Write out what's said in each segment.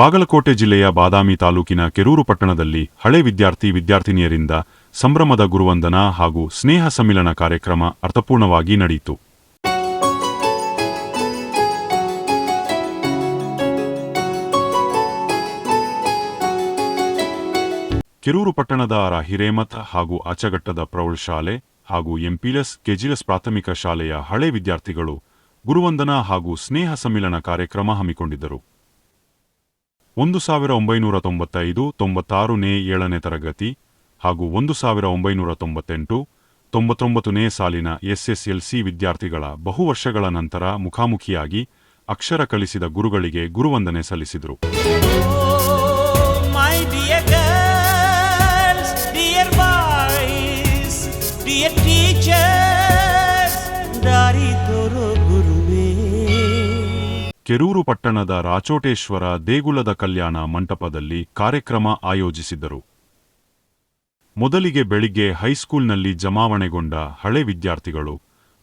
ಬಾಗಲಕೋಟೆ ಜಿಲ್ಲೆಯ ಬಾದಾಮಿ ತಾಲೂಕಿನ ಕೆರೂರು ಪಟ್ಟಣದಲ್ಲಿ ಹಳೆ ವಿದ್ಯಾರ್ಥಿ ವಿದ್ಯಾರ್ಥಿನಿಯರಿಂದ ಸಂಭ್ರಮದ ಗುರುವಂದನ ಹಾಗೂ ಸ್ನೇಹ ಸಮ್ಮಿಲನ ಕಾರ್ಯಕ್ರಮ ಅರ್ಥಪೂರ್ಣವಾಗಿ ನಡೆಯಿತು. ಕೆರೂರು ಪಟ್ಟಣದ ರ ಹಿರೇಮಠ ಹಾಗೂ ಆಚಗಟ್ಟದ ಪ್ರೌಢಶಾಲೆ ಹಾಗೂ ಎಂಪಿಲಸ್ ಕೆಜಿಲಸ್ ಪ್ರಾಥಮಿಕ ಶಾಲೆಯ ಹಳೆ ವಿದ್ಯಾರ್ಥಿಗಳು ಗುರುವಂದನಾ ಹಾಗೂ ಸ್ನೇಹ ಸಮ್ಮಿಲನ ಕಾರ್ಯಕ್ರಮ ಹಮ್ಮಿಕೊಂಡಿದ್ದರು. ಒಂದು ಸಾವಿರ ಒಂಬೈನೂರ ತೊಂಬತ್ತೈದು ತೊಂಬತ್ತಾರನೇ ಏಳನೇ ತರಗತಿ ಹಾಗೂ ಒಂದು ಸಾವಿರ ಒಂಬೈನೂರ ತೊಂಬತ್ತೆಂಟು ತೊಂಬತ್ತೊಂಬತ್ತನೇ ಸಾಲಿನ ಎಸ್ಎಸ್ಎಲ್ಸಿ ವಿದ್ಯಾರ್ಥಿಗಳ ಬಹು ವರ್ಷಗಳ ನಂತರ ಮುಖಾಮುಖಿಯಾಗಿ ಅಕ್ಷರ ಕಲಿಸಿದ ಗುರುಗಳಿಗೆ ಗುರುವಂದನೆ ಸಲ್ಲಿಸಿದರು. Oh, ಕೆರೂರು ಪಟ್ಟಣದ ರಾಚೋಟೇಶ್ವರ ದೇಗುಲದ ಕಲ್ಯಾಣ ಮಂಟಪದಲ್ಲಿ ಕಾರ್ಯಕ್ರಮ ಆಯೋಜಿಸಿದರು. ಮೊದಲಿಗೆ ಬೆಳಿಗ್ಗೆ ಹೈಸ್ಕೂಲ್ನಲ್ಲಿ ಜಮಾವಣೆಗೊಂಡ ಹಳೆ ವಿದ್ಯಾರ್ಥಿಗಳು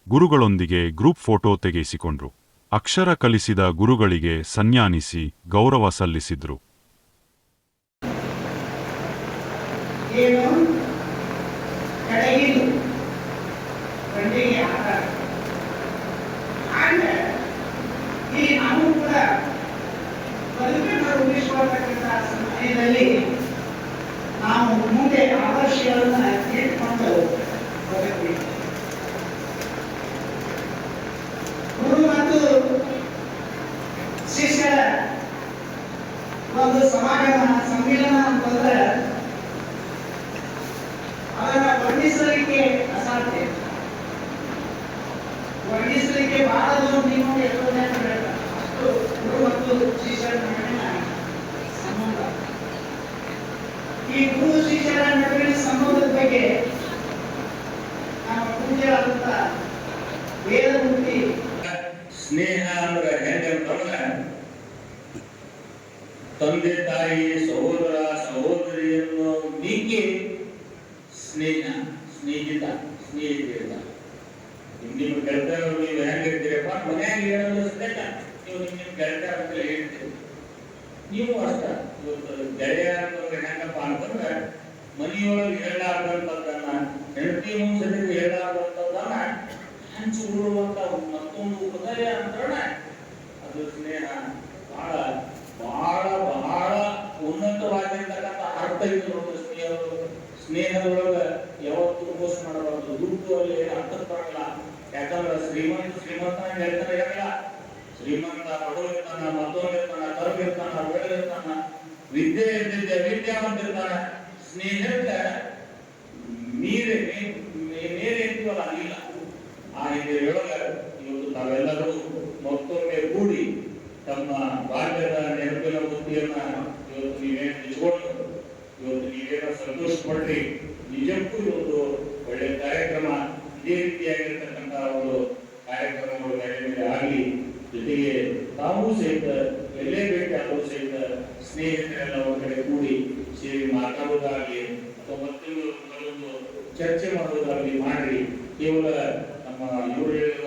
ಗುರುಗಳೊಂದಿಗೆ ಗ್ರೂಪ್ ಫೋಟೋ ತೆಗೆಸಿಕೊಂಡ್ರು. ಅಕ್ಷರ ಕಲಿಸಿದ ಗುರುಗಳಿಗೆ ಸನ್ಯಾನಿಸಿ ಗೌರವ ಸಲ್ಲಿಸಿದ್ರು. ಕೂಡ ಸಮಯದಲ್ಲಿ ನಾವು ಮುಂದೆ ಇಟ್ಕೊಂಡು ಗುರು ಮತ್ತು ಒಂದು ಸಮಾಗಮ, ಸಮ್ಮೇಳನ ಅಂತಂದ್ರೆ ಅದನ್ನ ವರ್ಣಿಸಲಿಕ್ಕೆ ಅಸಾಧ್ಯ. ವರ್ಣಿಸಲಿಕ್ಕೆ ನೀವು ಎಷ್ಟೊಂದೇ ಅಷ್ಟು ಗುರು ಮತ್ತು ಶಿಷ್ಯರ ನಡುವಿನ ಸಂಬಂಧ ಈ ಗುರು ಶಿಷ್ಯರ ನಡುವಿನ ಸಂಬಂಧದ ಬಗ್ಗೆ ನಮ್ಮ ಪೂಜ್ಯರಾದಂತ ವೇದಮೂರ್ತಿ ಸ್ನೇಹ ಅಂದ್ರೆ ಹೆಂಗಂತಂದ್ರೆ ತಂದೆ ತಾಯಿ, ಸಹೋದರ, ಸಹೋದರಿಯನ್ನು ನೀಗಿ ಸ್ನೇಹ, ಸ್ನೇಹಿತ ಸ್ನೇಹಿತ ನಿಮ್ಮ ಗೆಳತಿಯರು ನೀವು ಹೆಂಗಿರ್ತೀರಪ್ಪ ಮನ್ಯಾಗ ಹೇಳೋದು ಸ್ನೇಹ ನೀವು ನಿಮ್ಮ ನಿಮ್ಮ ಗೆಳತಿಯರ ಅಂತ ಹೇಳ್ತೀರಿ ನೀವು ಅಷ್ಟ ಇವತ್ತು ಗೆಳೆಯ ಅಂತಂದ್ರೆ ಹೆಂಗಪ್ಪ ಅಂತಂದ್ರೆ, ಮನೆಯೊಳಗೆ ಹೇಳಾರ್ದಂಥದ್ದನ್ನ ಹೆಂಡತಿ ಮುಂದೆ ಹಂಚಿ ಹಂಚಿಕೊಳ್ಳುವಂತ ಮತ್ತೊಂದು ಹೃದಯ ಅಂದ್ರೆ ಅದು ಸ್ನೇಹ. ಬಹಳ ಬಹಳ ಬಹಳ ಉನ್ನತವಾಗಿರ್ತಕ್ಕಂಥ ಅರ್ಥ ಇದೆ ನೋಡಿದ್ರೆ ಸ್ನೇಹದೊಳಗೆ ಸ್ನೇಹದೊಳಗೆ ಯಾವತ್ತೂ ಮೋಸ ಮಾಡಬಾರದು. ದುಡ್ಡು ಅಲ್ಲಿ ಅರ್ಥ ಬರಲ್ಲ. ಯಾಕಂದ್ರೆ ಶ್ರೀಮಂತ ಶ್ರೀಮಂತ ಹೇಳ್ತಾರೆ, ಹೇಳಲ್ಲ. ಶ್ರೀಮಂತ ಬಡವರಿರ್ತಾನ ಮತ್ತೊಂದಿರ್ತಾನ ಕರ್ಗಿರ್ತಾನ ಬೆಳೆದಿರ್ತಾನ ವಿದ್ಯೆ ಇದ್ದಿದ್ದೆ ವಿದ್ಯೆ ಇರ್ತಾನ ಸ್ನೇಹಕ್ಕೆ ನೀರೇ ನೀರೇ ಇರ್ತೀವಲ್ಲ ಅಲ್ಲಿಲ್ಲ ಆ ಹಿರಿಯರೊಳಗ ಇವತ್ತು ತಾವೆಲ್ಲರೂ ಮತ್ತೊಮ್ಮೆ ಕೂಡಿ ತಮ್ಮ ಬಾಲ್ಯದ ನೆನಪಿನ ಬುದ್ಧಿಯನ್ನ ಇವತ್ತು ನೀವೇ ನಿಜಗೊಂಡು ಇವತ್ತು ನೀವೇನೋ ಸಂತೋಷ ನಿಜಕ್ಕೂ ಇವತ್ತು ಒಳ್ಳೆ ಕಾರ್ಯಕ್ರಮ, ಇದೇ ರೀತಿಯಾಗಿರ್ತಕ್ಕಂತಹ ಒಂದು ಕಾರ್ಯಕ್ರಮಗಳು ತಾವು ಸಹಿತ ಎಲ್ಲೇ ಬೇಕಾದರೂ ಸಹಿತ ಸ್ನೇಹಿತರೆಲ್ಲ ಒಂದು ಕಡೆ ಕೂಡಿ ಸೇರಿ ಮಾತಾಡುವುದಾಗಲಿ ಅಥವಾ ಮತ್ತೊಂದು ಚರ್ಚೆ ಮಾಡುವುದಾಗಲಿ ಮಾಡಿ ಕೇವಲ ನಮ್ಮ ಇವರು ಹೇಳಿದ